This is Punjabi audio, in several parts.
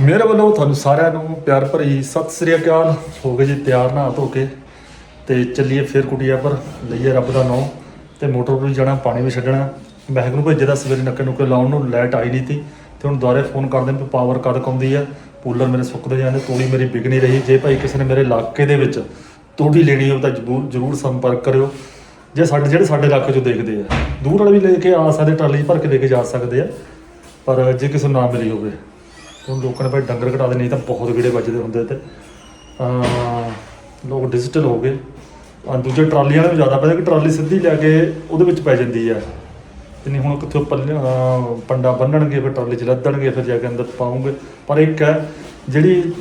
ਮੇਰੇ ਵੱਲੋਂ ਤੁਹਾਨੂੰ ਸਾਰਿਆਂ ਨੂੰ ਪਿਆਰ ਭਰੀ ਸਤਿ ਸ੍ਰੀ ਅਕਾਲ। ਹੋ ਗਏ ਜੀ ਤਿਆਰ ਨਾ ਧੋ ਕੇ ਤੇ ਚੱਲੀਏ ਫਿਰ ਕੁਟੀਆ ਪਰ ਲਈਏ ਰੱਬ ਦਾ ਨਾਮ ਤੇ ਮੋਟਰ ਪਰ ਵੀ ਜਾਣਾ, ਪਾਣੀ ਵੀ ਛੱਡਣਾ। ਮਹਿਕ ਨੂੰ ਭੇਜੇ ਦਾ ਸਵੇਰੇ ਨੱਕੇ ਨੁੱਕੇ ਲਾਉਣ ਨੂੰ ਲਾਈਟ ਆਈ ਨਹੀਂ ਤੀ ਤੇ ਹੁਣ ਦੁਬਾਰੇ ਫੋਨ ਕਰਦੇ ਵੀ ਪਾਵਰ ਕਦ ਆਉਂਦੀ ਆ। ਕੂਲਰ ਮੇਰੇ ਸੁੱਕਦੇ ਜਾਂਦੇ, ਤੋੜੀ ਮੇਰੀ ਵਿਗ ਨਹੀਂ ਰਹੀ। ਜੇ ਭਾਈ ਕਿਸੇ ਨੇ ਮੇਰੇ ਇਲਾਕੇ ਦੇ ਵਿੱਚ ਤੋੜੀ ਲੈਣੀ ਹੋਵੇ ਤਾਂ ਜ਼ਰੂਰ ਜ਼ਰੂਰ ਸੰਪਰਕ ਕਰਿਓ। ਜੇ ਸਾਡੇ, ਜਿਹੜੇ ਸਾਡੇ ਇਲਾਕੇ ਚੋਂ ਦੇਖਦੇ ਆ, ਦੂਰ ਵਾਲੇ ਵੀ ਲੈ ਕੇ ਆ ਸਕਦੇ, ਟਰਾਲੀ ਭਰ ਕੇ ਲੈ ਕੇ ਜਾ ਸਕਦੇ ਆ। ਪਰ ਜੇ ਕਿਸੇ ਨੂੰ ਨਾ ਮਿਲੀ ਹੋਵੇ ਤੇ ਹੁਣ ਲੋਕਾਂ ਨੇ ਭਾਈ ਡੰਗਰ ਘਟਾ ਦੇ ਨਹੀਂ ਤਾਂ ਬਹੁਤ ਗੇੜੇ ਵੱਜਦੇ ਹੁੰਦੇ ਤੇ। ਲੋਕ ਡਿਜੀਟਲ ਹੋ ਗਏ। ਆ ਦੂਜੇ ਟਰਾਲੀਆਂ ਵਾਲੇ ਨੂੰ ਜ਼ਿਆਦਾ ਪੈਂਦਾ ਕਿ ਟਰਾਲੀ ਸਿੱਧੀ ਲੈ ਕੇ ਉਹਦੇ ਵਿੱਚ ਪੈ ਜਾਂਦੀ ਆ। ਤੇ ਨਹੀਂ ਹੁਣ ਕਿੱਥੋਂ ਪੱਲੇ, ਅਹ ਪੰਡਾ ਬੰਨਣਗੇ, ਫਿਰ ਟਰਾਲੀ 'ਚ ਲੱਦਣਗੇ, ਫਿਰ ਜਾ ਕੇ ਅੰਦਰ ਪਾਉਂਗੇ। ਪਰ ਇੱਕ ਹੈ, ਜਿਹੜੀ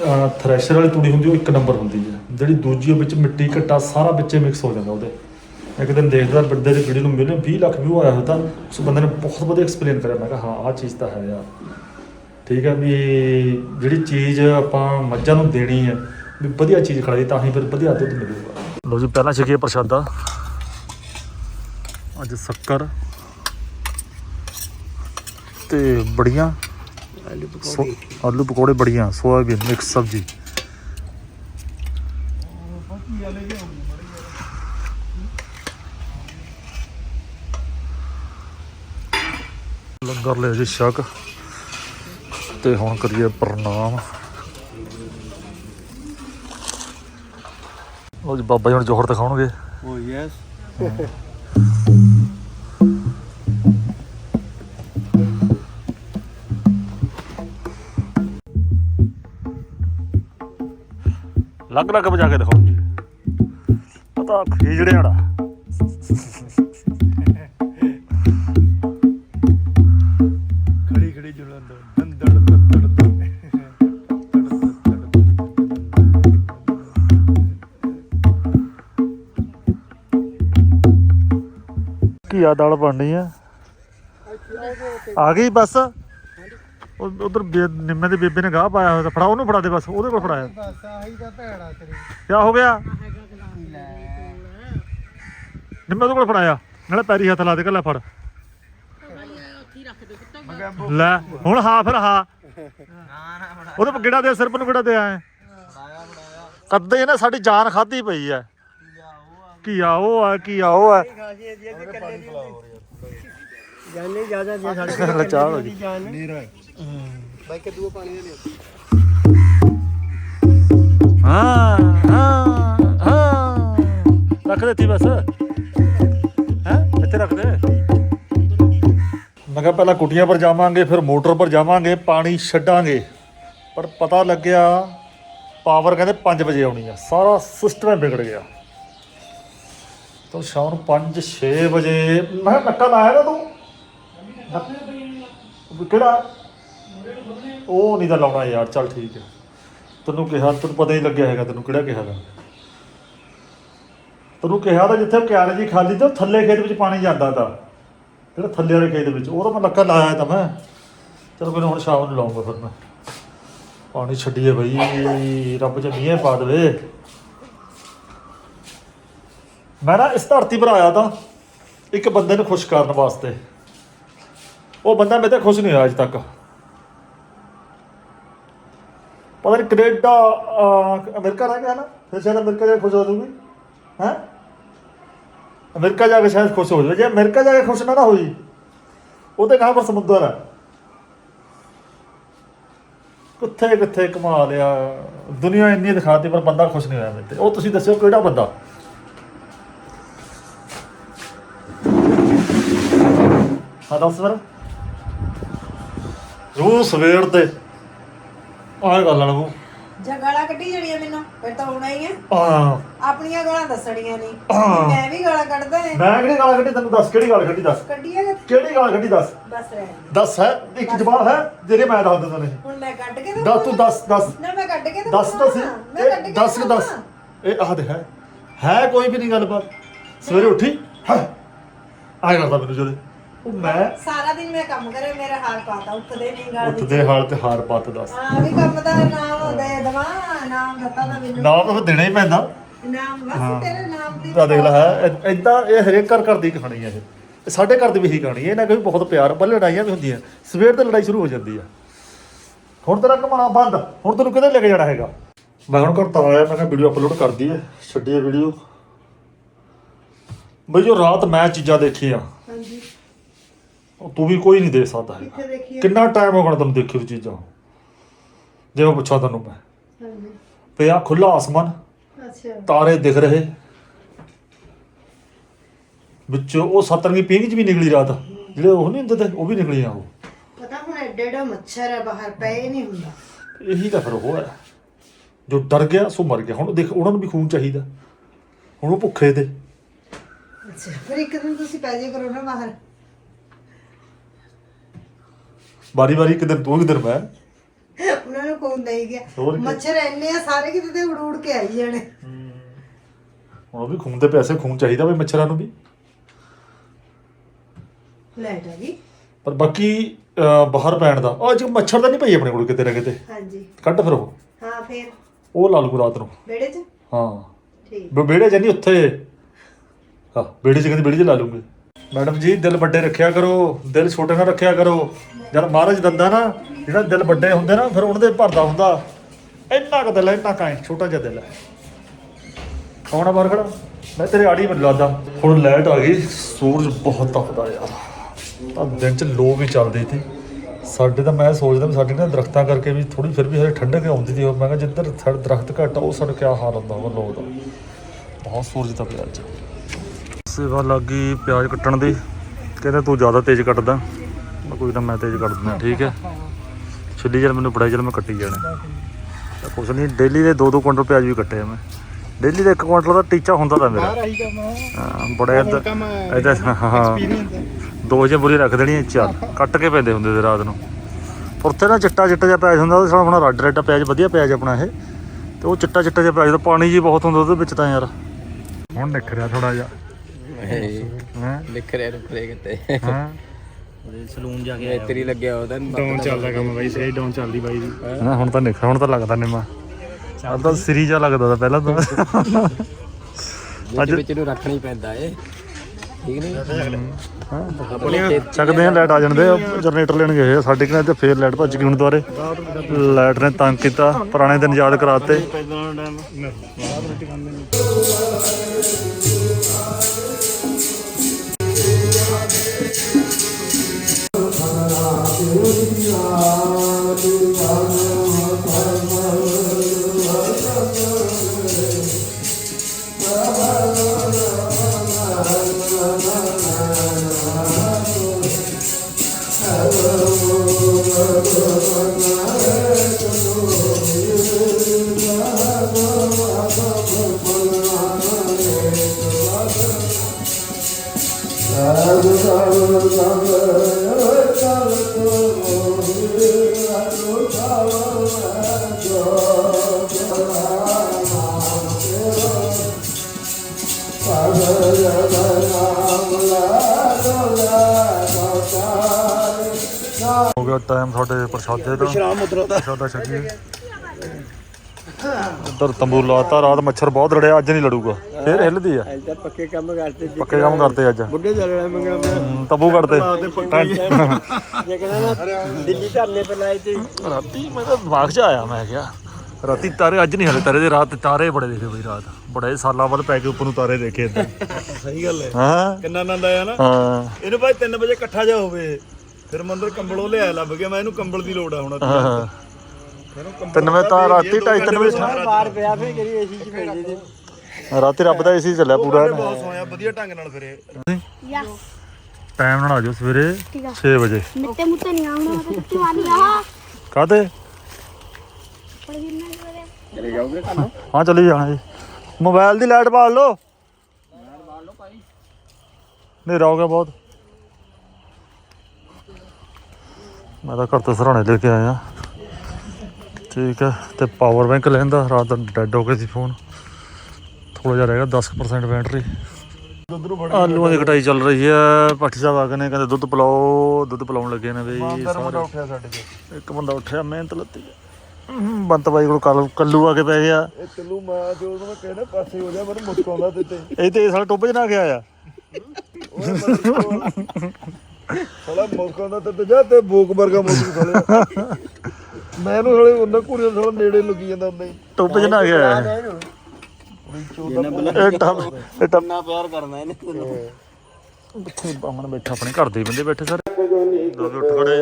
ਥ੍ਰੈਸ਼ਰ ਵਾਲੀ ਤੂੜੀ ਹੁੰਦੀ ਉਹ ਇੱਕ ਨੰਬਰ ਹੁੰਦੀ ਹੈ ਜਿਹੜੀ ਦੂਜੀ ਉਹ ਵਿੱਚ ਮਿੱਟੀ ਘੱਟਾ ਸਾਰਾ ਵਿੱਚੇ ਮਿਕਸ ਹੋ ਜਾਂਦਾ ਉਹਦੇ। ਇੱਕ ਦਿਨ ਦੇਖਦਾ ਬੰਦੇ ਦੀ ਵੀਡੀਓ ਨੂੰ ਮਿਲੇ 20 ਲੱਖ ਵਿਊ ਆਇਆ ਹੋਇਆ ਤਾਂ ਉਸ ਬੰਦੇ ਨੇ ਬਹੁਤ ਵਧੀਆ ਐਕਸਪਲੇਨ ਕਰਿਆ। ਮੈਂ ਕਿਹਾ, ਹਾਂ, ਆਹ ਚੀਜ਼ ਤਾਂ ਹੈ ਯਾਰ। ਠੀਕ ਹੈ ਵੀ ਜਿਹੜੀ ਚੀਜ਼ ਆਪਾਂ ਮੱਝਾਂ ਨੂੰ ਦੇਣੀ ਹੈ ਵੀ ਵਧੀਆ ਚੀਜ਼ ਖੜਾਈ ਤਾਂ ਹੀ ਫਿਰ ਵਧੀਆ ਦੁੱਧ ਮਿਲੂਗਾ। ਲੋ ਜੀ ਪਹਿਲਾਂ ਛਕੀਏ ਪ੍ਰਸ਼ਾਦਾ। ਅੱਜ ਸ਼ੱਕਰ ਤੇ ਬੜੀਆਂ ਆਲੂ ਸੋ- ਆਲੂ ਪਕੌੜੇ ਬੜੀਆਂ ਸੋਇਆਬੀਨ ਮਿਕਸ ਸਬਜ਼ੀ। ਲੰਗਰ ਲਿਆ ਜੀ ਛਕ ਤੇ ਹੁਣ ਕਰੀਏ ਪ੍ਰਣਾਮ। ਉਹ ਜੀ ਬਾਬਾ ਜੀ ਹੁਣ ਜੋਹਰ ਦਿਖਾਉਣਗੇ। ਓ ਯੈਸ ਲੱਗ ਲੱਗ ਵਜਾ ਕੇ ਦਿਖਾਓ। ਪਤਾ ਖੀਜੜੇ ਘੀਆ ਦਾਲ ਬਣਨੀ ਆ। ਆ ਗਈ ਬਸ। ਉਧਰ ਨਿੰਮੇ ਦੇ ਬੇਬੇ ਨੇ ਗਾਹ ਪਾਇਆ ਹੋਇਆ ਤਾਂ ਫੜਾ ਉਹਨੂੰ ਫੜਾ ਦੇ ਬਸ ਉਹਦੇ ਕੋਲ ਫੜਾਇਆ। ਬਸ ਆਹੀ ਤਾਂ ਭੈੜਾ ਤੇਰੀ ਕੀ ਹੋ ਗਿਆ? ਨਿੰਮੇ ਉਹਦੇ ਕੋਲ ਫੜਾਇਆ। ਨਾਲੇ ਪੈਰੀ ਹੱਥ ਲਾ ਦੇ ਕੱਲਾ ਫੜ। ਲੈ ਹੁਣ ਹਾਂ ਫਿਰ ਹਾਂ ਉਹਦੇ ਪਰ ਗਿੜਾ ਦੇ ਸਿਰ ਪਰ ਨੂੰ ਗਿੜਾ ਦੇ ਆਏ? ਕੱਦੇ ਨੇ ਸਾਡੀ ਜਾਨ ਖਾਦੀ ਪਈ ਐ। ਕੀ ਆ ਉਹ ਆ ਕੀ ਆ ਉਹ ਆ। ਜਾਨੇ ਜ਼ਿਆਦਾ ਜੇ ਸਾਡੇ ਲੈ ਚਾਹ ਹੋ ਜੀ। ਜਾਨ ਨੀਰਾ ਬਾਈ ਕੇ ਦੂਆ ਪਾਣੀ ਦੇ ਲਿਓ। ਹਾਂ ਹਾਂ ਹਾਂ। ਰੱਖ ਦੇ ਤੀ ਬਸ। ਹੈ? ਇੱਥੇ ਰੱਖ ਦੇ। ਮੈਂ ਕਿਹਾ ਪਹਿਲਾਂ ਕੁਟੀਆਂ ਪਰ ਜਾਵਾਂਗੇ ਫਿਰ ਮੋਟਰ ਪਰ ਜਾਵਾਂਗੇ ਪਾਣੀ ਛੱਡਾਂਗੇ। ਪਰ ਪਤਾ ਲੱਗਿਆ ਪਾਵਰ ਕਹਿੰਦੇ 5 ਵਜੇ ਆਉਣੀ ਆ। ਸਾਰਾ ਸਿਸਟਮ ਹੀ ਵਿਗੜ ਗਿਆ। ਤਾਂ ਸ਼ਾਮ ਨੂੰ 5 6 ਵਜੇ, ਮੈਂ ਕਿਹਾ ਨੱਕਾ ਲਾਇਆ ਨਾ ਤੂੰ। ਕਿਹੜਾ? ਉਹ ਨਹੀਂ ਤਾਂ ਲਾਉਣਾ ਯਾਰ, ਚੱਲ ਠੀਕ ਹੈ। ਤੈਨੂੰ ਕਿਹਾ, ਤੈਨੂੰ ਪਤਾ ਹੀ ਲੱਗਿਆ ਹੈਗਾ ਤੈਨੂੰ ਕਿਹੜਾ ਕਿਹਾ ਦਾ ਤੈਨੂੰ ਕਿਹਾ ਤਾਂ ਜਿੱਥੇ ਕਿਆਰੇ ਜੀ ਖਾਲੀ ਤੇ ਉਹ ਥੱਲੇ ਖੇਤ ਵਿੱਚ ਪਾਣੀ ਜਾਂਦਾ ਤਾਂ। ਜਿਹੜਾ ਥੱਲੇ ਵਾਲੇ ਖੇਤ ਵਿੱਚ, ਉਹ ਤਾਂ ਮੈਂ ਲੱਕਾ ਲਾਇਆ ਤਾਂ ਮੈਂ। ਚਲੋ ਮੈਨੂੰ ਹੁਣ ਸ਼ਾਮ ਨੂੰ ਲਾਉਂਗਾ ਫਿਰ ਮੈਂ। ਪਾਣੀ ਛੱਡੀਏ ਬਈ, ਰੱਬ ਚ ਮੀਂਹ ਪਾ ਦੇਵੇ। ਮੈਂ ਨਾ ਇਸ ਧਰਤੀ ਪਰ ਆਇਆ ਤਾਂ ਇੱਕ ਬੰਦੇ ਨੂੰ ਖੁਸ਼ ਕਰਨ ਵਾਸਤੇ। ਉਹ ਬੰਦਾ ਮੇਰੇ ਤੇ ਖੁਸ਼ ਨਹੀਂ ਹੋਇਆ ਅੱਜ ਤੱਕ। ਪਤਾ ਨਹੀਂ ਕੈਨੇਡਾ ਅਮਰੀਕਾ ਰਹਿ ਗਿਆ ਨਾ, ਫਿਰ ਸ਼ਾਇਦ ਅਮਰੀਕਾ ਜਾ ਕੇ ਖੁਸ਼ ਹੋ ਜਾਊਗੀ। ਹੈ? ਅਮਰੀਕਾ ਜਾ ਕੇ ਸ਼ਾਇਦ ਖੁਸ਼ ਹੋ ਜਾਵੇ ਜੇ ਅਮਰੀਕਾ ਜਾ ਕੇ ਖੁਸ਼ ਨਾ ਨਾ ਹੋਈ ਤੇ ਕਹਾਂ ਪਰ ਸਮੁੰਦਰ ਹੈ ਕਿੱਥੇ ਕਿੱਥੇ ਕਮਾ ਲਿਆ। ਦੁਨੀਆ ਇੰਨੀ ਦਿਖਾਤੀ ਪਰ ਬੰਦਾ ਖੁਸ਼ ਨਹੀਂ ਹੋਇਆ ਮੇਰੇ ਤੇ। ਉਹ ਤੁਸੀਂ ਦੱਸਿਓ ਕਿਹੜਾ ਬੰਦਾ? ਹਾਂ ਦੱਸ ਫਿਰ। ਰੋਜ਼ ਸਵੇਰ ਤੇ ਆਹ ਗੱਲ ਆ ਲਗੂ ਜਾਂ ਗਾਲਾਂ ਕੱਢੀ ਜਾਣੀਆਂ ਮੈਨੂੰ ਫਿਰ ਤਾਂ ਹੋਣਾ ਹੀ ਹੈ। ਆ ਆਪਣੀਆਂ ਗਾਲਾਂ ਦੱਸਣੀਆਂ ਨਹੀਂ। ਹਾਂ। ਮੈਂ ਵੀ ਗਾਲਾਂ ਕੱਢਦਾ ਨੇ ਮੈਂ ਕਿਹੜੀ ਗਾਲ ਕੱਢੀ ਤੈਨੂੰ ਦੱਸ ਕਿਹੜੀ ਗਾਲ ਕੱਢੀ ਦੱਸ? ਕੱਢੀਆਂ ਕਿ ਕਿਹੜੀ ਗਾਲ ਕੱਢੀ ਦੱਸ? ਬਸ ਰਹਿ ਦੱਸ ਹੈ ਇੱਕ ਜਵਾਬ ਹੈ ਜਿਹੜੇ ਮੈਂ ਦੱਸ ਦਿੰਦਾ ਨਹੀਂ। ਹੁਣ ਮੈਂ ਕੱਢ ਕੇ ਤਾਂ ਦੱਸ ਤੂੰ ਦੱਸ ਦੱਸ। ਨਾ ਮੈਂ ਕੱਢ ਕੇ ਤਾਂ ਦੱਸ ਤਾਂ ਸੀ ਮੈਂ ਕੱਢ ਕੇ ਇਹ ਦੱਸ ਕਿ ਤਾਂ ਦੱਸ। ਇਹ ਆਹ ਦੇ ਹੈ। ਹੈ ਕੋਈ ਵੀ ਨਹੀਂ ਗੱਲਬਾਤ। ਸਵੇਰੇ ਉੱਠੀ ਹੈ। ਆਏ ਕਰਦਾ ਮੈਨੂੰ ਜਦੇ। ਉਹ ਮੈਂ ਸਾਰਾ ਦਿਨ ਮੈਂ ਕੰਮ ਕਰੇ ਮੇਰਾ ਹਾਲ ਪਾਤਾ ਉੱਠਦੇ ਨਹੀਂ ਗਾਲ ਉੱਠਦੇ ਹਾਲ ਤੇ ਹਾਰ ਪੱਤ ਦੱਸ। ਹਾਂ ਵੀ ਕੰਮ ਦਾ ਨਾਮ ਦੇ ਦਵਾ ਨਾਮ ਦਿੱਤਾ ਤਾਂ ਮੈਨੂੰ। ਨਾਮ ਤਾਂ ਫਿਰ ਦੇਣਾ ਹੀ ਪੈਂਦਾ। ਨਾਮ ਬਸ ਤੇਰੇ ਨਾਮ ਦੀ ਤਾਂ ਦੇਖ ਲੈ ਹੈ ਇਦਾਂ ਇਹ ਹਰੇਕ ਘਰ ਘਰ ਦੀ ਕਹਾਣੀ ਹੈ ਇਹ। ਇਹ ਸਾਡੇ ਘਰ ਦੀ ਵੀ ਇਹੀ ਕਹਾਣੀ ਹੈ ਇਹਨਾਂ ਕੋਈ ਬਹੁਤ ਪਿਆਰ ਪਰ ਲੜਾਈਆਂ ਵੀ ਹੁੰਦੀਆਂ। ਸਵੇਰ ਤੋਂ ਲੜਾਈ ਸ਼ੁਰੂ ਹੋ ਜਾਂਦੀ ਆ ਹੁਣ ਤੇਰਾ ਘਮਾਣਾ ਬੰਦ ਹੁਣ ਤੈਨੂੰ ਕਿਤੇ ਲੈ ਕੇ ਜਾਣਾ ਹੈਗਾ? ਮੈਂ ਹੁਣ ਘਰ ਤਾਂ ਆਇਆ ਮੈਂ ਕਿਹਾ ਵੀਡੀਓ ਅਪਲੋਡ ਕਰ ਦਈਏ ਛੱਡੀਏ ਵੀਡੀਓ। ਬਈ ਜੋ ਰਾਤ ਮੈਂ ਚੀਜ਼ਾਂ ਦੇਖੀਆਂ ਉਹ ਤੂੰ ਵੀ ਕੋਈ ਨਹੀਂ ਦੇਖ ਸਕਦਾ ਹੈਗਾ। ਕਿੱਥੇ ਦੇਖੀਏ ਕਿੰਨਾ ਟਾਈਮ ਹੋ ਗਿਆ ਤੈਨੂੰ ਦੇਖੀ ਉਹ ਚੀਜ਼ਾਂ ਜੇ ਮੈਂ ਪੁੱਛਾਂ ਤੈਨੂੰ ਮੈਂ। ਹਾਂਜੀ। ਪਿਆ ਖੁੱਲਾ ਆਸਮਾਨ ਅੱਛਾ। ਤਾਰੇ ਦਿਖ ਰਹੇ। ਵਿੱਚੋਂ ਉਹ ਸਤਰੰਗੀ ਪਿੰਗ ਚ ਵੀ ਨਿਕਲੀ ਰਾਤ। ਜਿਹੜੇ ਉਹ ਨਹੀਂ ਹੁੰਦੇ ਤੇ ਉਹ ਵੀ ਨਿਕਲੀਆਂ ਉਹ। ਪਤਾ ਹੁਣ ਐਡੇ ਐਡਾ ਮੱਛਰ ਹੈ ਬਾਹਰ ਪਏ ਨਹੀਂ ਹੁੰਦਾ। ਇਹੀ ਤਾਂ ਫਿਰ ਉਹ ਹੈ। ਜੋ ਡਰ ਗਿਆ ਸੋ ਮਰ ਗਿਆ। ਹੁਣ ਦੇਖ ਉਹਨਾਂ ਨੂੰ ਵੀ ਖੂਨ ਚਾਹੀਦਾ। ਹੁਣ ਉਹ ਭੁੱਖੇ ਤੇ ਅੱਛਾ ਫਿਰ ਇੱਕ ਦਿਨ ਤੁਸੀਂ ਪੈ ਜੇ ਕਰੋ ਨਾ ਬਾਹਰ। ਵਾਰੀ ਵਾਰੀ ਇੱਕ ਦਿਨ ਤੂੰ ਇੱਕ ਦਿਨ ਮੈਂ ਉਹਨਾਂ ਨੂੰ ਕੌਣ ਦੇਈ ਗਿਆ। ਹੋਰ ਕੀ? ਮੱਛਰ ਇੰਨੇ ਆ ਸਾਰੇ ਕਿਤੇ ਤੇ ਉੜ ਉੜ ਕੇ ਆਈ ਜਾਣੇ। ਹੁਣ ਉਹ ਵੀ ਖੂਨ ਦੇ ਪੈਸੇ ਖੂਨ ਚਾਹੀਦਾ ਵੀ ਮੱਛਰਾਂ ਨੂੰ ਵੀ। ਲਾਈਟ ਆ ਗਈ। ਪਰ ਬਾਕੀ ਅਹ, ਬਾਹਰ ਪੈਣ ਦਾ। ਉਹ ਅੱਜ ਮੱਛਰ ਤਾਂ ਨਹੀਂ ਪਈ ਆਪਣੇ ਕੋਲ ਕਿਤੇ ਨਾ ਕਿਤੇ। ਹਾਂਜੀ। ਕੱਢ ਫਿਰ ਉਹ। ਹਾਂ ਫਿਰ। ਉਹ ਲਾ ਲੂ ਰਾਤ ਨੂੰ। ਵਿਹੜੇ 'ਚ? ਹਾਂ। ਠੀਕ। ਵਿਹੜੇ ਚ ਨਹੀਂ ਉੱਥੇ। ਹਾਂ ਵਿਹੜੇ ਚ ਕਹਿੰਦੇ ਵਿਹੜੇ ਚ ਲਾ ਲੂੰਗੇ ਮੈਡਮ ਜੀ, ਦਿਲ ਵੱਡੇ ਰੱਖਿਆ ਕਰੋ, ਦਿਲ ਛੋਟੇ ਨਾ ਰੱਖਿਆ ਕਰੋ। ਜਦ ਮਹਾਰਾਜ ਦੰਦਾ ਨਾ, ਜਿਹੜਾ ਦਿਲ ਵੱਡੇ ਹੁੰਦੇ ਨਾ, ਫਿਰ ਉਹਨਾਂ ਦੇ ਭਰਦਾ ਹੁੰਦਾ। ਇੰਨਾ ਕੁ ਦਿਲ ਇੰਨਾ ਕਾਇ ਛੋਟਾ ਜਿਹਾ ਦਿਲ ਹੈ। ਕੌਣ ਆ ਬਾਹਰ ਖੜਾ? ਮੈਂ ਤੇਰੇ ਆੜੀ ਮੈਨੂੰ ਲੱਗਦਾ ਹੁਣ ਲਾਈਟ ਆ ਗਈ, ਸੂਰਜ ਬਹੁਤ ਤਪਦਾ ਯਾਰ। ਤਾਂ ਦਿਨ ਚ ਲੋ ਵੀ ਚੱਲਦੀ ਸੀ ਸਾਡੇ ਤਾਂ ਮੈਂ ਸੋਚਦਾ ਵੀ ਸਾਡੇ ਨਾ ਦਰਖਤਾਂ ਕਰਕੇ ਵੀ ਥੋੜੀ ਫਿਰ ਵੀ ਹਰੇ ਠੰਡਕ ਆਉਂਦੀ ਸੀ। ਮੈਂ ਕਿਹਾ ਜਿੱਧਰ ਸਾਡੇ ਦਰਖਤ ਘੱਟ ਆ, ਉਹ ਸਾਨੂੰ ਕਿਆ ਹਾਲ ਹੁੰਦਾ ਉਹ ਲੋ ਦਾ। ਬਹੁਤ ਸੂਰਜ ਤਪਿਆ ਅੱਜ। ਸੇਵਾ ਲੱਗੀ ਪਿਆਜ਼ ਕੱਟਣ ਦੀ। ਕਹਿੰਦੇ ਤੂੰ ਜ਼ਿਆਦਾ ਤੇਜ਼ ਕੱਟਦਾ। ਮੈਂ ਕੋਈ ਨਾ ਮੈਂ ਤੇਜ਼ ਕੱਟ ਦਿੰਦਾ। ਠੀਕ ਹੈ। ਛਿੱਲੀ ਜਲ ਮੈਨੂੰ ਫੜਾਈ ਜਲ ਮੈਂ ਕੱਟੀ ਜਾਣਾ। ਤਾਂ ਕੁਛ ਨਹੀਂ ਡੇਲੀ ਦੇ 2-2 ਕੁਇੰਟਲ ਪਿਆਜ਼ ਵੀ ਕੱਟੇ ਮੈਂ। ਡੇਲੀ ਦੇ 1 ਕੁਇੰਟਲ ਦਾ ਟੀਚਾ ਹੁੰਦਾ ਤਾਂ ਮੇਰਾ। ਹਾਂ, ਬੜਾ ਇੱਧਰ ਹਾਂ। ਦੋ ਜੇ ਬੁਰੀ ਰੱਖ ਦੇਣੀਆਂ ਚੱਲ। ਕੱਟ ਕੇ ਪੈਂਦੇ ਹੁੰਦੇ ਸੀ ਰਾਤ ਨੂੰ। ਉੱਥੇ ਨਾ ਚਿੱਟਾ ਚਿੱਟਾ ਜਿਹਾ ਪਿਆਜ਼ ਹੁੰਦਾ ਉਹਦੇ ਸਾਲਾ ਆਪਣਾ ਰੱਡ ਰੱਡਾ ਪਿਆਜ਼ ਵਧੀਆ ਪਿਆਜ਼ ਆਪਣਾ ਇਹ। ਤੇ ਉਹ ਚਿੱਟਾ ਚਿੱਟਾ ਜਿਹਾ ਪਿਆਜ਼ ਦਾ ਪਾਣੀ ਜੀ ਬਹੁਤ ਹੁੰਦਾ ਉਹਦੇ ਵਿੱਚ ਤਾਂ ਯਾਰ। ਹੁਣ ਨਿਖ ਰਿਹਾ ਥੋੜਾ ਜਿਹਾ। ਹਾਂ। ਲਿਖ ਰਿਹਾ ਰੁਕ ਰਿਹਾ ਕਿਤੇ। ਹਾਂ। ਸਲੂਨ ਜਾ ਕੇ ਮਿਸਤਰੀ ਲੱਗਿਆ ਉਹਦਾ ਡਾਊਨ ਚੱਲਦਾ ਕੰਮ ਬਾਈ ਸਹੀ ਡਾਊਨ ਚੱਲਦੀ ਬਾਈ ਦੀ। ਨਾ ਹੁਣ ਤਾਂ ਨਿਖ ਹੁਣ ਤਾਂ ਲੱਗਦਾ ਨਿਮਾ। ਅੱਜ ਤਾਂ ਸਰੀ ਜਾ ਲੱਗਦਾ ਤਾਂ ਪਹਿਲਾਂ ਤਾਂ। ਅੱਜ ਵਿੱਚ ਨੂੰ ਰੱਖਣਾ ਹੀ ਪੈਂਦਾ ਏ। ਠੀਕ ਨਹੀਂ? ਆਪਣੇ ਚੱਕਦੇ ਆ ਲਾਈਟ ਆ ਜਾਂਦੇ ਆ। ਜਨਰੇਟਰ ਲੈਣ ਗਏ ਆ ਸਾਡੇ ਕਿਨੇ ਤੇ ਫੇਰ ਲਾਈਟ ਭੱਜ ਗਈ ਹੁਣ ਦੁਆਰੇ ਲਾਈਟ ਨੇ ਤੰਗ ਕੀਤਾ ਪੁਰਾਣੇ ਦਿਨ ਯਾਦ ਕਰਾਤੇ। ਹੋ ਗਿਆ ਟਾਈਮ ਸਾਡੇ ਪ੍ਰਸ਼ਾਦੇ ਦਾ ਸ਼ਰਾਮ ਉਤਰੋ ਦਾ ਪ੍ਰਸ਼ਾਦਾ ਛਕੀਏ ਇੱਧਰ ਤੰਬੂ ਲਾਤਾ ਰਾਤ ਮੱਛਰ ਬਹੁਤ ਲੜਿਆ ਅੱਜ ਨਹੀਂ ਲੜੂਗਾ। ਫੇਰ ਹਿੱਲਦੀ ਆ। ਤਾਂ ਪੱਕੇ ਕੰਮ ਕਰਤੇ ਪੱਕੇ ਕੰਮ ਕਰਦੇ ਅੱਜ। ਬੁੱਢੇ ਤੰਬੂ ਕੱਢਦੇ ਜੇ ਕਹਿੰਦਾ ਨਾ ਦਿੱਲੀ ਧਰਨੇ ਪਰ ਲਾਏ ਤੇ। ਰਾਤੀ ਮੈਂ ਤਾਂ ਦਿਮਾਗ 'ਚ ਆਇਆ ਮੈਂ ਕਿਹਾ ਰਾਤੀ ਤਾਰੇ ਅੱਜ ਨਹੀਂ ਹਲੇ ਤਾਰੇ ਦੇ ਰਾਤ ਤਾਰੇ ਬੜੇ ਦੇਖੇ ਬਈ ਰਾਤ। ਬੜੇ ਸਾਲਾਂ ਬਾਅਦ ਪੈ ਕੇ ਉੱਪਰ ਨੂੰ ਤਾਰੇ ਦੇਖੇ ਇਦਾਂ ਸਹੀ ਗੱਲ ਹੈ। ਹਾਂ। ਕਿੰਨਾ ਆਨੰਦ ਆਇਆ ਨਾ। ਹਾਂ। ਇਹਨੂੰ ਭਾਈ 3 ਵਜੇ ਇਕੱਠਾ ਜਾ ਹੋਵੇ ਫਿਰ ਮੰਦਰ ਕੰਬਲੋਂ ਲਿਆ ਲੱਭ ਗਿਆ ਮੈਂ ਇਹਨੂੰ ਕੰਬਲ ਦੀ ਲੋੜ ਆ ਹੁਣ। ਤਿੰਨ ਵਜੇ ਤਾਂ ਰਾਤੀ ਢਾਈ ਤਿੰਨ ਵਜੇ ਬਾਹਰ ਪਿਆ ਫੇ ਕਰੀ ਏਸੀ ਚ ਪੈ ਜੇ ਤੇ ਰਾਤੀ ਰੱਬ ਦਾ ਏਸੀ ਚੱਲਿਆ ਪੂਰਾ ਬਹੁਤ ਸੋਇਆ ਵਧੀਆ ਢੰਗ ਨਾਲ ਫਿਰੇ। ਟਾਈਮ ਨਾਲ ਆ ਜਾਓ ਸਵੇਰੇ 6 ਵਜੇ। ਮਿੱਤੇ ਮੁੱਤੇ ਨਹੀਂ ਆਉਣਾ ਤੇ ਕਿੱਥੇ ਵਾਲੀ ਆ? ਕਾਹਤੇ ਚਲੇ ਜਾਓਗੇ ਕੰਮ ਹਾਂ ਚਲੀ ਜਾਣਾ ਜੀ। ਮੋਬਾਈਲ ਦੀ ਲਾਈਟ ਬਾਲ ਲਓ। ਹਨੇਰਾ ਹੋ ਗਿਆ ਬਹੁਤ। ਮੈਂ ਤਾਂ ਘਰ ਤੋਂ ਸਰਾਣੇ ਲੈ ਕੇ ਆਇਆ। ਠੀਕ ਹੈ ਤੇ ਪਾਵਰ ਬੈਂਕ ਲੈਂਦਾ ਰਾਤ ਦਾ ਡੈਡ ਹੋ ਗਿਆ ਸੀ ਫੋਨ ਥੋੜਾ ਜਿਹਾ ਰਹਿ ਗਿਆ 10% ਬੈਟਰੀ ਆਲੂਆਂ ਦੀ ਕਟਾਈ ਚੱਲ ਰਹੀ ਹੈ ਪਾਠੀ ਸਾਹਿਬ ਆ ਗਏ ਨੇ ਕਹਿੰਦੇ ਦੁੱਧ ਪਿਲਾਓ ਦੁੱਧ ਪਿਲਾਉਣ ਲੱਗੇ ਨੇ ਬਈ ਇੱਕ ਬੰਦਾ ਉੱਠਿਆ ਮਿਹਨਤ ਲੱਤੀ। ਬੰਤ ਬਾਈ ਕੋਲ ਕੱਲ ਆ ਕੇ ਪੈ ਗਿਆ। ਇਹ ਚੱਲੂ ਮਾਂ ਜੋ ਉਹਨੂੰ ਮੈਂ ਕਹਿੰਦਾ ਪਾਸੇ ਹੋ ਜਾ ਮੈਨੂੰ ਮੁਸਕ ਆਉਂਦਾ ਤੇ। ਤੇ ਇਹ ਤੇ ਸਾਲਾ ਟੋਬੇ 'ਚ ਨਾ ਗਿਆ ਆ ਸਾਲਾ ਮੁਸਕ ਆਉਂਦਾ ਤੇ ਤੇ ਜਾ ਤੇ ਬੋਕ ਵਰਗਾ ਮੁਸਕ ਸਾਲੇ ਮੈਨੂੰ ਥੋੜੇ ਉਹਨਾਂ ਕੁੜੀਆਂ ਥੋੜਾ ਨੇੜੇ ਲੱਗੀ ਜਾਂਦਾ ਹੁੰਦਾ ਹੀ ਟੁੱਪ ਜਨਾ ਆ ਗਿਆ। ਇਹ ਟੱਪ ਇਹ ਟੱਪ ਨਾ ਪਿਆਰ ਕਰਨਾ ਇਹਨੇ ਕਿੱਥੇ ਬਾਹਮਣ ਬੈਠਾ ਆਪਣੇ ਘਰ ਦੇ ਬੰਦੇ ਬੈਠੇ ਸਾਰੇ। ਦੋ ਵੀ ਉੱਠ ਖੜੇ।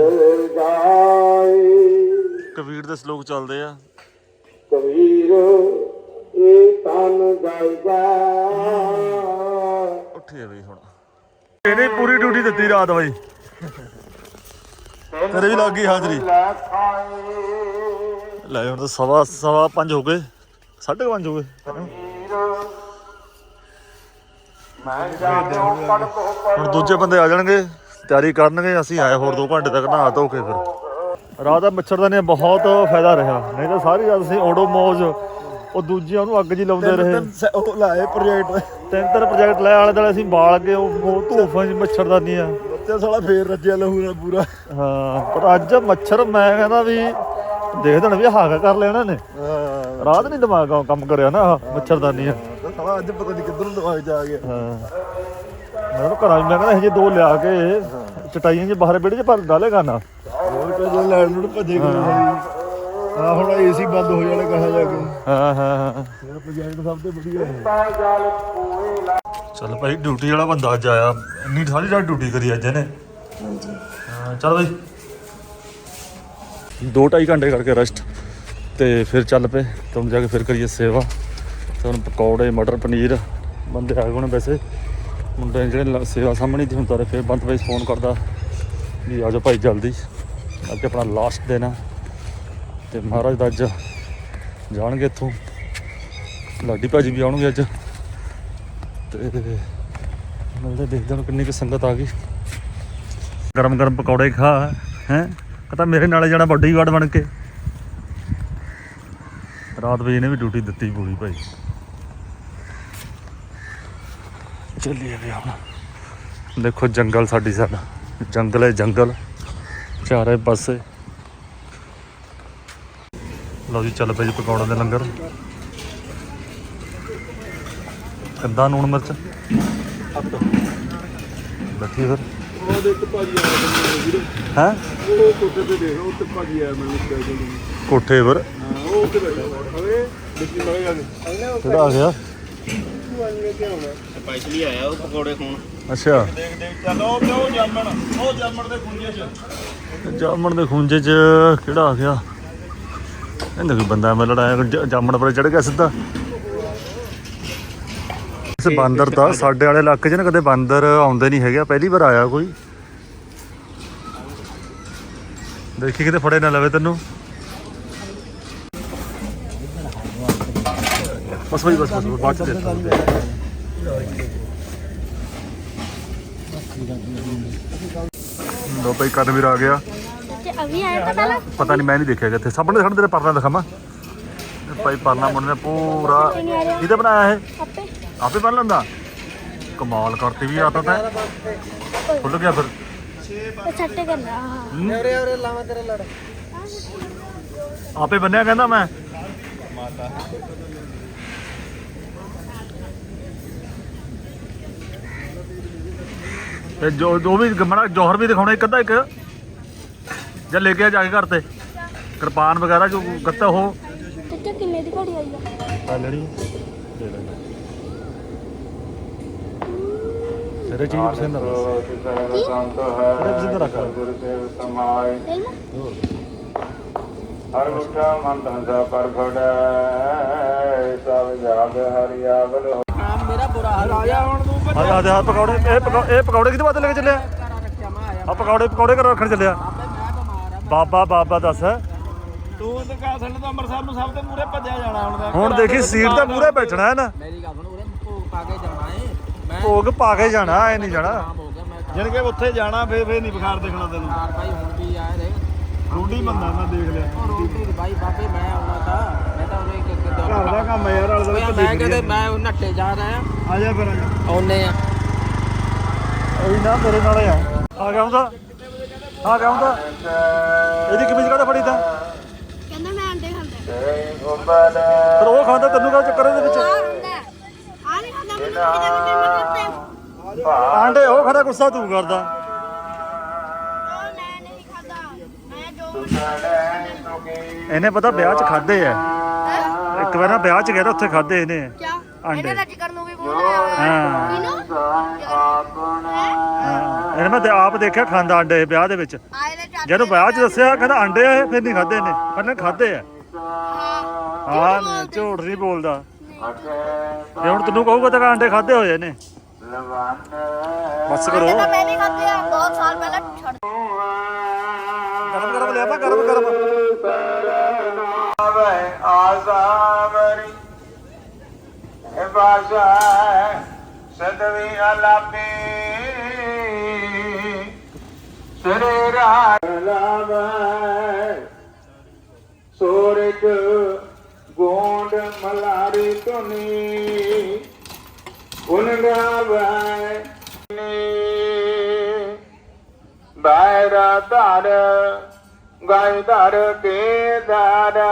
ਕਬੀਰ ਦੇ ਸ਼ਲੋਕ ਚੱਲਦੇ ਆ। ਕਬੀਰ ਇਹ ਤਨ ਗਾਇਗਾ ਉੱਠੇ ਬਈ ਹੁਣ। ਇਹਨੇ ਪੂਰੀ ਡਿਊਟੀ ਦਿੱਤੀ ਰਾਤ ਬਾਈ। ਤੇਰੇ ਵੀ ਲੱਗ ਗਈ ਹਾਜ਼ਰੀ। ਲੈ ਹੁਣ ਤਾਂ ਸਵਾ ਸਵਾ ਪੰਜ ਹੋ ਗਏ। ਸਾਢੇ ਕੁ ਪੰਜ ਹੋ ਗਏ। ਹੁਣ ਦੂਜੇ ਬੰਦੇ ਆ ਜਾਣਗੇ ਤਿਆਰੀ ਕਰਨਗੇ ਅਸੀਂ ਆਏ ਹੋਰ 2 ਘੰਟੇ ਤੱਕ ਨਹਾ ਧੋ ਕੇ ਫਿਰ। ਰਾਤ ਦਾ ਮੱਛਰ ਦਾ ਨੇ ਬਹੁਤ ਫਾਇਦਾ ਰਿਹਾ। ਨਹੀਂ ਤਾਂ ਸਾਰੀ ਰਾਤ ਅਸੀਂ ਓਡੋ ਮੋਜ ਉਹ ਦੂਜਿਆਂ ਨੂੰ ਅੱਗ ਜੀ ਲਾਉਂਦੇ ਰਹੇ। ਉਹ ਲਾਏ ਪ੍ਰੋਜੈਕਟ ਤਿੰਨ ਤਿੰਨ ਪ੍ਰੋਜੈਕਟ ਲੈ ਆਲੇ ਦੁਆਲੇ ਅਸੀਂ ਬਾਲ ਕੇ ਉਹ ਉਹ ਧੂਫਾਂ 'ਚ ਮੱਛਰਦਾਨੀਆਂ। ਤੇ ਸਾਲਾ ਫੇਰ ਰੱਜਿਆ ਲਹੂ ਦਾ ਪੂਰਾ। ਹਾਂ ਪਰ ਅੱਜ ਮੱਛਰ ਮੈਂ ਕਹਿੰਦਾ ਵੀ ਦੇਖਦੇ ਨੇ ਵੀ ਹਾਗਾ ਕਰ ਲਿਆ ਇਹਨਾਂ ਨੇ। ਹਾਂ। ਰਾਤ ਨਹੀਂ ਦਿਮਾਗ ਆ ਕੰਮ ਕਰਿਆ ਨਾ ਆਹ ਮੱਛਰਦਾਨੀਆਂ ਸਾਲਾ ਅੱਜ ਪਤਾ ਨਹੀਂ ਕਿੱਧਰ ਨੂੰ ਦਿਮਾਗ ਜਾ ਗਿਆ। ਹਾਂ। ਮੈਂ ਤਾਂ ਘਰਾਂ 'ਚ ਮੈਂ ਕਹਿੰਦਾ ਇਹ ਜੇ ਦੋ ਲਿਆ ਕੇ ਚਟਾਈਆਂ 'ਚ ਬਾਹਰ ਵਿਹੜੇ 'ਚ ਭਰ ਡਾਲੇਗਾ ਨਾ ਹੋਰ ਕੋਈ ਲੈਣ ਨੂੰ ਭੱਜੇ ਗਏ ਆ ਹੁਣ ਏਸੀ ਬੰਦ ਹੋ ਜਾਣਾ ਕਹਾ ਜਾ ਕੇ? ਹਾਂ ਹਾਂ ਹਾਂ। ਮੇਰਾ ਪ੍ਰੋਜੈਕਟ ਸਭ ਤੋਂ ਵਧੀਆ ਹੈ। ਚੱਲ ਭਾਈ ਡਿਊਟੀ ਵਾਲਾ ਬੰਦਾ ਅੱਜ ਆਇਆ। ਇੰਨੀ ਸਾਰੀ ਰਾਤ ਡਿਊਟੀ ਕਰੀ ਅੱਜ ਇਹਨੇ। ਹਾਂ ਚੱਲ ਭਾਈ। ਦੋ ਢਾਈ ਘੰਟੇ ਕਰਕੇ ਰੈਸਟ ਤੇ ਫਿਰ ਚੱਲ ਪਏ। ਤੁਹਾਨੂੰ ਜਾ ਕੇ ਫਿਰ ਕਰੀਏ ਸੇਵਾ। ਤੁਹਾਨੂੰ ਪਕੌੜੇ ਮਟਰ ਪਨੀਰ। ਬੰਦੇ ਆ ਗਏ ਹੋਣੇ ਵੈਸੇ। ਮੁੰਡੇ ਜਿਹੜੇ ਸੇਵਾ ਸਾਹਮਣੇ ਦੀ ਹੁੰਦਾ ਰਹੇ ਫਿਰ ਬੰਦ ਭਾਈ ਫੋਨ ਕਰਦਾ। ਵੀ ਆ ਜਾਓ ਭਾਈ ਜਲਦੀ। ਅੱਜ ਆਪਣਾ ਲਾਸਟ ਦਿਨ ਆ। ਤੇ ਮਹਾਰਾਜ ਦਾ ਅੱਜ ਜਾਣਗੇ ਇੱਥੋਂ। ਲਾਡੀ ਭਾਜੀ ਵੀ ਆਉਣਗੇ ਅੱਜ। ਤੇ ਮਿਲਦੇ ਦੇਖਦੇ ਹਾਂ ਕਿੰਨੀ ਕੁ ਸੰਗਤ ਆ ਗਈ। ਗਰਮ ਗਰਮ ਪਕੌੜੇ ਖਾ, ਹੈ? ਕਹਤਾ ਮੇਰੇ ਨਾਲ ਜਾਣਾ ਵੱਡੀ ਗਾਰਡ ਬਣ ਕੇ। ਰਾਤ ਵਜੇ ਇਹਨੇ ਵੀ ਡਿਊਟੀ ਦਿੱਤੀ ਪੂਰੀ ਭਾਈ। ਚੱਲੀਏ ਵੀ ਹੁਣ। ਦੇਖੋ ਜੰਗਲ ਸਾਡੀ ਸਾਡਾ। ਜੰਗਲ ਹੈ ਜੰਗਲ। ਚਾਰੇ ਪਾਸੇ। ਲਓ ਜੀ ਚੱਲ ਪਏ ਜੀ ਪਕੌੜਿਆਂ ਦੇ ਲੰਗਰ। ਕਿੱਦਾਂ ਨੂਣ ਮਿਰਚ। ਬੈਠੀ ਫਿਰ ਉਹ ਦੇਖ ਭਾਜੀ ਆ ਵੀਰੇ ਹੈ? ਉਹ ਕੋਠੇ ਤੇ ਦੇਖ ਉਹ ਤੇ ਭਾਜੀ ਆ ਮੈਨੂੰ ਸਪੈਸ਼ਲ ਕੋਠੇ ਪਰ। ਹਾਂ ਉਹ ਉੱਤੇ ਬੈਠਾ ਓਏ ਦੇਖੀ ਮਰੇ ਆ ਕਿਹੜਾ ਆ ਗਿਆ? ਸਪੈਸ਼ਲੀ ਆਇਆ ਉਹ ਪਕੌੜੇ ਖਾਣ ਅੱਛਾ। ਦੇਖ ਦੇਖ ਚੱਲ ਉਹ ਤੇ ਉਹ ਜਾਮਣ ਉਹ ਜਾਮਣ ਦੇ ਖੁੰਝੇ ਚ। ਜਾਮਣ ਦੇ ਖੂੰਜੇ ਚ ਕਿਹੜਾ ਆ ਗਿਆ? ਇਹਦਾ ਕੋਈ ਬੰਦਾ ਮੈਂ ਲੜਾਇਆ ਜਾਮਣ ਪਰ ਚੜ ਗਿਆ ਸਿੱਧਾ। ਇਸ ਬਾਂਦਰ ਤਾਂ ਸਾਡੇ ਵਾਲੇ ਇਲਾਕੇ 'ਚ ਨਾ ਕਦੇ ਬਾਂਦਰ ਆਉਂਦੇ ਨਹੀਂ ਹੈਗੇ ਪਹਿਲੀ ਵਾਰ ਆਇਆ ਕੋਈ। ਦੇਖੀ ਕਿਤੇ ਫੜੇ ਨਾ ਲਵੇ ਤੈਨੂੰ। ਬਸ ਬਈ ਬਸ ਬਸ ਬਾਅਦ ਚ ਦੇ ਲੋ ਕਰਨਵੀਰ ਆ ਗਿਆ। ਤੇ ਅਭੀ ਆਇਆ ਪਤਾ ਪਤਾ ਨਹੀਂ ਮੈਂ ਨਹੀਂ ਦੇਖਿਆ ਕਿੱਥੇ ਸਾਹਮਣੇ ਸਾਹਮਣੇ ਤੇਰੇ ਪਰਨਾ ਦਿਖਾਵਾਂ। ਇਹ ਭਾਈ ਪਰਨਾ ਮੁੰਡੇ ਨੇ ਪੂਰਾ ਇਹਦੇ ਬਣਾਇਆ ਇਹ? ਆਪੇ। ਆਪੇ ਬਣ ਲੈਂਦਾ? ਕਮਾਲ ਕਰਤੀ ਵੀ ਆਤਾ ਤਾਂ ਖੁੱਲ ਗਿਆ ਫਿਰ ਛੱਟੇ ਕਰਨਾ ਆਪੇ ਬੰਨਿਆ ਕਹਿੰਦਾ ਮੈਂ। ਤੇ ਜੋ ਜੋ ਵੀ ਗਮਣਾ ਜੋਹਰ ਵੀ ਦਿਖਾਉਣਾ ਇੱਕ ਅੱਧਾ ਇੱਕ। ਜਾਂ ਲੈ ਕੇ ਆ ਜਾ ਕੇ ਘਰ ਤੇ। ਕਿਰਪਾਨ ਵਗੈਰਾ ਜੋ ਗੱਤਾ ਉਹ। ਤੇ ਕਿੰਨੇ ਦੀ ਘੜੀ ਆਈ ਆ? ਆ ਲੈਣੀ ਲੈ ਲੈ ਤੇਰੇ ਚੀਜ਼ ਪਸੰਦ ਆ। ਸੰਤ ਹੈ। ਤੇਰੇ ਪਸੰਦ ਰੱਖ। ਗੁਰ ਸੇਵ ਸਮਾਏ ਲੈ ਲਾ ਹਰ ਮੁਠਾ ਮਨ ਧੰਦਾ ਪਰਖੜੈ ਸਭ ਜਾਗ ਹਰਿ ਆਵਲ ਕੰਮ ਮੇਰਾ ਬੁਰਾ ਹਾਲ ਹੋ ਗਿਆ। ਹੁਣ ਤੂੰ ਆ ਜਾ ਆ ਪਕੌੜੇ ਇਹ ਪਕੌ- ਇਹ ਪਕੌੜੇ ਕਿਤੇ ਬਾਤ ਲੈ ਕੇ ਚੱਲਿਆ? ਆ ਪਕੌੜੇ ਪਕੌੜੇ ਕਰ ਰੱਖਣ ਚੱਲਿਆ। ਬਾਬਾ ਬਾਬਾ ਦੱਸ। ਤੂੰ ਤੇ ਕਾ ਸਾਨੂੰ ਤਾਂ ਅੰਮ੍ਰਿਤਸਰ ਨੂੰ ਸਭ ਤੋਂ ਮੂਰੇ ਭੱਜਿਆ ਜਾਣਾ ਹੁਣ ਤਾਂ। ਹੁਣ ਦੇਖੀ ਸੀਟ ਤੇ ਮੂਰੇ ਬੈਠਣਾ ਹੈ ਨਾ। ਮੇਰੀ ਗੱਲ ਸੁਣ ਉਰੇ ਭੋਗ ਪਾ ਕੇ ਜਾਣਾ ਏ। ਮੈਂ ਭੋਗ ਪਾ ਕੇ ਜਾਣਾ ਐ ਨਹੀਂ ਜਾਣਾ। ਹੋ ਗਿਆ ਮੈਂ ਜਣ ਕੇ ਉੱਥੇ ਜਾਣਾ ਫੇਰ ਫੇਰ ਨਹੀਂ ਬੁਖਾਰ ਦੇਖਣਾ ਤੈਨੂੰ। ਕਾਰ ਭਾਈ ਹੁਣ ਵੀ ਆਏ ਦੇ ਰੋਟੀ ਬੰਦਾ ਮੈਂ ਦੇਖ ਲਿਆ। ਉਹ ਰੋਟੀ ਦੀ ਬਾਈ ਬਾਬੇ ਮੈਂ ਆਉਣਾ ਤਾਂ। ਮੈਂ ਤਾਂ ਉਹਨੇ ਇੱਕ ਇੱਕ ਦੋ ਘਰ ਦਾ ਕੰਮ ਯਾਰ ਅਲਦਾ ਓਏ ਮੈਂ ਕਹਿੰਦੇ ਮੈਂ ਉਹ ਨੱਟੇ ਜਾ ਰਿਹਾ। ਆ ਜਾ ਫਿਰ ਆਉਨੇ ਆ। ਉਹੀ ਨਾ ਮੇਰੇ ਨਾਲ ਆ। ਆ ਗਿਆ ਹੁੰਦਾ। ਗਿਆ ਹੁੰਦਾ। ਇਹਦੀ ਕਿਵੇਂ ਜਗ੍ਹਾ ਫੜੀ ਤਾਂ? ਕਹਿੰਦਾ ਮੈਂ ਅੰਡੇ ਖਾਂਦਾ। ਫਿਰ ਉਹ ਖਾਂਦਾ ਤੈਨੂੰ ਕਾ ਚੱਕਰ ਇਹਦੇ ਵਿੱਚ? ਆ ਹੁੰਦਾ ਆ ਨਹੀਂ ਖਾਂਦਾ ਮੈਨੂੰ ਆਂਡੇ ਉਹ ਖਾਂਦਾ ਗੁੱਸਾ ਤੂੰ ਕਰਦਾ। ਉਹ ਮੈਂ ਨਹੀਂ ਖਾਂਦਾ। ਮੈਂ ਜੋ ਸੁਣੈ ਸੁਖ ਕੀ ਇਹਨੇ ਪਤਾ ਵਿਆਹ 'ਚ ਖਾਦੇ ਆ। ਇੱਕ ਵਾਰ ਨਾ ਵਿਆਹ 'ਚ ਗਿਆ ਤਾਂ ਉੱਥੇ ਖਾਦੇ ਇਹਨੇ। ਕਿਆ? ਅੰਡੇ। ਇਹਨੇ ਤਾਂ ਚਿਕਨ ਨੂੰ ਵੀ ਬੋਲਿਆ ਹੋਇਆ। ਹਾਂ। ਕਿਨੂੰ ਹਾਂ ਇਹਨੇ ਮੈਂ ਤੇ ਆਪ ਦੇਖਿਆ ਖਾਂਦਾ ਅੰਡੇ ਵਿਆਹ ਦੇ ਵਿੱਚ। ਨੇ ਜਦੋਂ ਵਿਆਹ 'ਚ ਦੱਸਿਆ ਕਹਿੰਦਾ ਅੰਡੇ ਆ ਇਹ ਫਿਰ ਨਹੀਂ ਖਾਦੇ ਇਹਨੇ। ਕਹਿੰਦਾ ਖਾਦੇ ਆ। ਹਾਂ ਝੂਠ ਨਹੀਂ ਬੋਲਦਾ ਜੇ ਹੁਣ ਤੈਨੂੰ ਕਹੂਗਾ ਤਾਂ ਅੰਡੇ ਖਾਦੇ ਹੋਏ ਨੇ ਬਸ ਕਰੋ। ਤਾਂ ਮੈਂ ਵੀ ਖਾਧੇ ਆ ਬਹੁਤ ਸਾਲ ਪਹਿਲਾਂ ਛੱਡ ਗਰਮ ਗਰਮ ਲਿਆ ਪਾ ਗਰਮ ਗਰਮ। ਆਵੇ ਆਜ਼ਾਵਰੀ ਇਹ ਬਾਸ਼ਾ ਸਦਵੀ ਅਲਾਪੀ ਸਰੇ ਰਾਲਾਵੇ ਸੋਰਜ ਗੋਂਡ ਮਲਾਰੀ ਤੁਨੀ ਗੁਣ ਗਾਵੇ ਨੀ ਬੈਰਾ ਧਰ, ਗਾਇ ਧਰ ਕੇ ਦਾਰਾ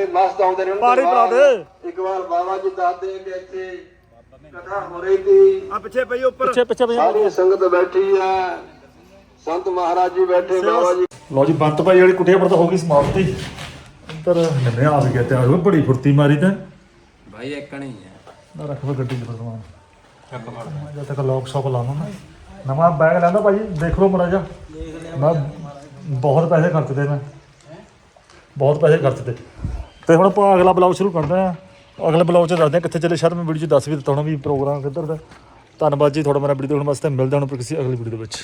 ਬਾਬੇ ਮਸਤ ਆਉਂਦੇ ਨੇ। ਪਾਣੀ ਪਿਲਾ ਦੇ। ਇੱਕ ਵਾਰ ਬਾਬਾ ਜੀ ਦੱਸਦੇ ਕਿ ਇੱਥੇ ਕਥਾ ਹੋ ਰਹੀ ਸੀ। ਆ ਪਿੱਛੇ ਪਈ ਉੱਪਰ। ਪਿੱਛੇ ਪਿੱਛੇ ਪਈ ਸਾਰੀ ਸੰਗਤ ਬੈਠੀ ਹੈ ਸੰਤ ਮਹਾਰਾਜ ਜੀ ਬੈਠੇ ਬਾਬਾ ਜੀ। ਲੋ ਜੀ ਬੰਤ ਭਾਈ ਵਾਲੀ ਕੁਟੀਆ ਪਰ ਤਾਂ ਹੋ ਗਈ ਸਮਾਪਤੀ। ਅੰਦਰ ਨਿੰਮਿਆ ਆ ਵੀ ਗਿਆ ਤਿਆਰ ਹੋ ਬੜੀ ਫੁਰਤੀ ਮਾਰੀ ਤਾਂ। ਭਾਈ ਇੱਕ ਨਹੀਂ ਹੈ। ਨਾ ਰੱਖ ਵੇ ਗੱਡੀ ਸਮਾਨ। ਮੈਂ ਜਦ ਤੱਕ ਲੋਕ ਸ਼ੌਕ ਲਾਉਣਾ ਨਾ। ਨਵਾਂ ਬੈਗ ਲੈਂਦਾ ਭਾਜੀ ਦੇਖ ਲਓ ਮੜਾ ਜਾ ਮੈਂ ਬਹੁਤ ਪੈਸੇ ਖਰਚਦੇ ਮੈਂ। ਬਹੁਤ ਪੈਸੇ ਖਰਚਦੇ। ਤੇ ਹੁਣ ਆਪਾਂ ਅਗਲਾ ਬਲੌਗ ਸ਼ੁਰੂ ਕਰਦੇ ਆ ਅਗਲੇ ਬਲੌਗ 'ਚ ਦੱਸਦੇ ਆ ਕਿੱਥੇ ਚੱਲੇ। ਸ਼ਾਇਦ ਮੈਂ ਵੀਡੀਓ 'ਚ ਦੱਸ ਵੀ ਦਿੱਤਾ ਹੋਣਾ ਵੀ ਪ੍ਰੋਗਰਾਮ ਕਿੱਧਰ ਦਾ। ਧੰਨਵਾਦ ਜੀ ਤੁਹਾਡਾ ਮੇਰਾ ਵੀਡੀਓ ਦੇਖਣ ਵਾਸਤੇ। ਮਿਲਦੇ ਹਾਂ ਹੁਣ ਕਿਸੇ ਅਗਲੀ ਵੀਡੀਓ ਦੇ ਵਿੱਚ।